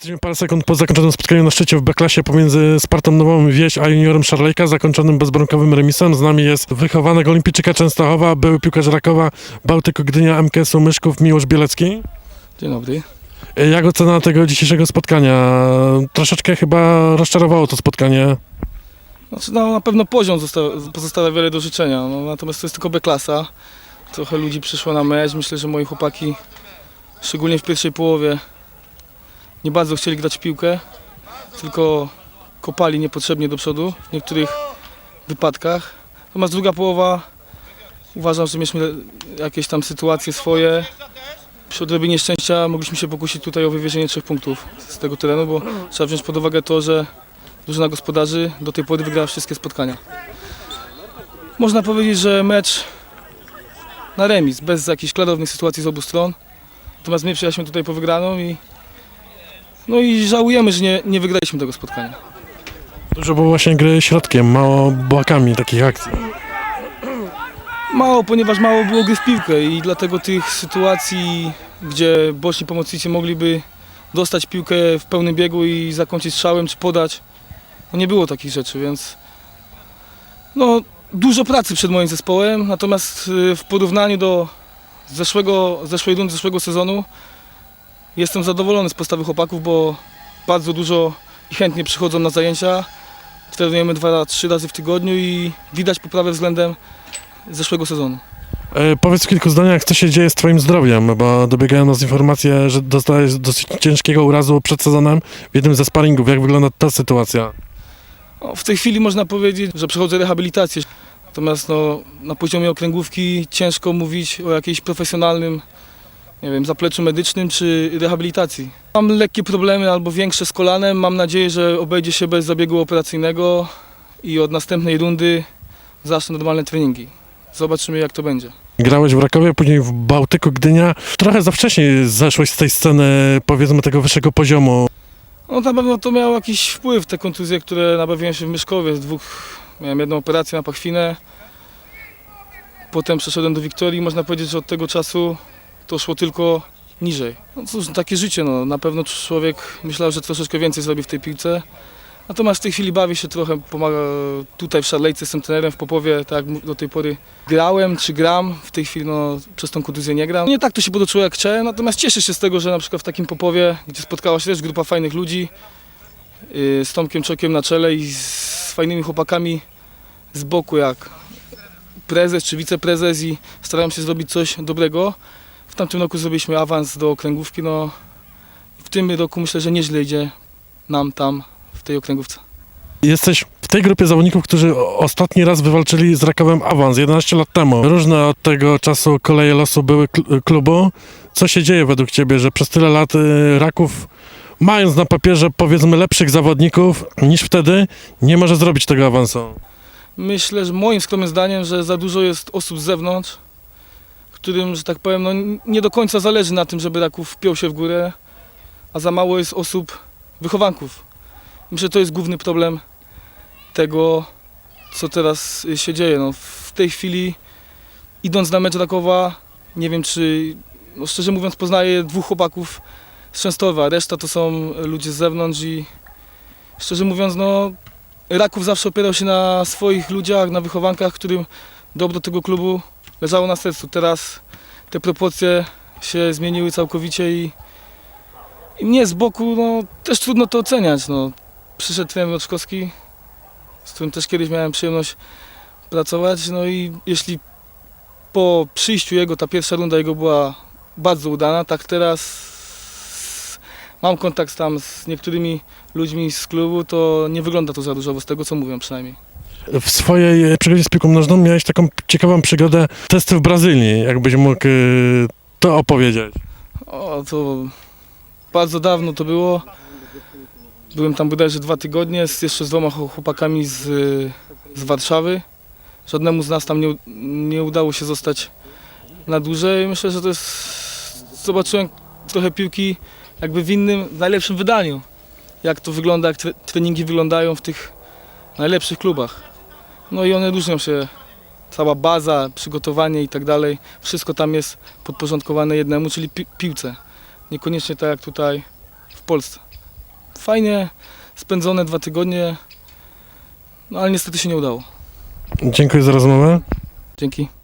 Jesteśmy parę sekund po zakończonym spotkaniu na szczycie w B-klasie pomiędzy Spartą Nową Wieś a juniorem Szarlejka, zakończonym bezbramkowym remisem. Z nami jest wychowanek olimpijczyka Częstochowa, były piłkarz Rakowa, Bałtyku Gdynia, MKS-u Myszków, Miłosz Bielecki. Dzień dobry. E, Jak ocena tego dzisiejszego spotkania? Troszeczkę chyba rozczarowało to spotkanie. Znaczy, no, na pewno poziom zosta- pozostawia wiele do życzenia, no, natomiast to jest tylko B-klasa. Trochę ludzi przyszło na mecz, myślę, że moi chłopaki, szczególnie w pierwszej połowie, nie bardzo chcieli grać piłkę, tylko kopali niepotrzebnie do przodu w niektórych wypadkach. Natomiast druga połowa, uważam, że mieliśmy jakieś tam sytuacje swoje. Przy odrobinie szczęścia mogliśmy się pokusić tutaj o wywiezienie trzech punktów z tego terenu, bo trzeba wziąć pod uwagę to, że drużyna gospodarzy do tej pory wygrała wszystkie spotkania. Można powiedzieć, że mecz na remis, bez jakichś klarownych sytuacji z obu stron. Natomiast my przyjechaliśmy tutaj po wygraną i no i żałujemy, że nie, nie wygraliśmy tego spotkania. Dużo było właśnie gry środkiem, mało błakami takich akcji. Mało, ponieważ mało było gry w piłkę i dlatego tych sytuacji, gdzie boczni pomocnicy mogliby dostać piłkę w pełnym biegu i zakończyć strzałem czy podać, no nie było takich rzeczy, więc no, dużo pracy przed moim zespołem, natomiast y, w porównaniu do zeszłego, zeszłej rundy, zeszłego sezonu jestem zadowolony z postawy chłopaków, bo bardzo dużo i chętnie przychodzą na zajęcia. Trenujemy dwa, trzy razy w tygodniu i widać poprawę względem zeszłego sezonu. E, powiedz w kilku zdaniach, co się dzieje z twoim zdrowiem, bo dobiegają nas informacje, że dostałeś dosyć ciężkiego urazu przed sezonem w jednym ze sparingów. Jak wygląda ta sytuacja? No, w tej chwili można powiedzieć, że przechodzę rehabilitację. Natomiast no, na poziomie okręgówki ciężko mówić o jakimś profesjonalnym nie wiem, zapleczu medycznym czy rehabilitacji. Mam lekkie problemy albo większe z kolanem. Mam nadzieję, że obejdzie się bez zabiegu operacyjnego i od następnej rundy zacznę normalne treningi. Zobaczymy jak to będzie. Grałeś w Rakowie, później w Bałtyku Gdynia. Trochę za wcześnie zeszłeś z tej sceny, powiedzmy, tego wyższego poziomu. No na pewno to miało jakiś wpływ, te kontuzje, które nabawiłem się w Myszkowie. Z dwóch, miałem jedną operację na pachwinę, potem przeszedłem do Wiktorii. Można powiedzieć, że od tego czasu to szło tylko niżej. No cóż, takie życie, no. na pewno człowiek myślał, że troszeczkę więcej zrobi w tej piłce. Natomiast w tej chwili bawię się trochę, pomaga tutaj w Szarlejce, jestem trenerem w Popowie, tak jak do tej pory grałem czy gram, w tej chwili no, przez tą kontuzję nie gram. Nie tak to się potoczyło jak chciałem, natomiast cieszę się z tego, że na przykład w takim Popowie, gdzie spotkała się też grupa fajnych ludzi, yy, z Tomkiem Czokiem na czele i z fajnymi chłopakami z boku jak prezes czy wiceprezes i starałem się zrobić coś dobrego. W tamtym roku zrobiliśmy awans do okręgówki, no w tym roku myślę, że nieźle idzie nam tam w tej okręgówce. Jesteś w tej grupie zawodników, którzy ostatni raz wywalczyli z Rakowem awans 11 lat temu. Różne od tego czasu koleje losu były kl- klubu. Co się dzieje według ciebie, że przez tyle lat y, Raków, mając na papierze powiedzmy lepszych zawodników niż wtedy, nie może zrobić tego awansu? Myślę, że moim skromnym zdaniem, że za dużo jest osób z zewnątrz, którym, że tak powiem, no, nie do końca zależy na tym, żeby Raków wpiął się w górę, a za mało jest osób, wychowanków. Myślę, że to jest główny problem tego, co teraz się dzieje. No, w tej chwili, idąc na mecz Rakowa, nie wiem czy, no, szczerze mówiąc, poznaję dwóch chłopaków z Częstowa, reszta to są ludzie z zewnątrz i szczerze mówiąc, no, Raków zawsze opierał się na swoich ludziach, na wychowankach, którym dobro tego klubu leżało na sercu. Teraz te proporcje się zmieniły całkowicie i, i mnie z boku no, też trudno to oceniać. No. Przyszedł trener Roczkowski, z którym też kiedyś miałem przyjemność pracować. No i jeśli po przyjściu jego, ta pierwsza runda jego była bardzo udana, tak teraz mam kontakt tam z niektórymi ludźmi z klubu, to nie wygląda to za różowo z tego, co mówią przynajmniej. W swojej e, przygodzie z piłką nożną miałeś taką ciekawą przygodę testy w Brazylii. Jakbyś mógł y, to opowiedzieć. O, to bardzo dawno to było. Byłem tam bodajże dwa tygodnie z, jeszcze z dwoma chł- chłopakami z, y, z Warszawy. Żadnemu z nas tam nie, nie udało się zostać na dłużej. Myślę, że to jest... Zobaczyłem trochę piłki jakby w innym, najlepszym wydaniu. Jak to wygląda, jak tre, treningi wyglądają w tych najlepszych klubach. No i one różnią się. Cała baza, przygotowanie i tak dalej. Wszystko tam jest podporządkowane jednemu, czyli pi piłce. Niekoniecznie tak jak tutaj w Polsce. fajnie spędzone dwa tygodnie, no ale niestety się nie udało. Dziękuję za rozmowę. Dzięki.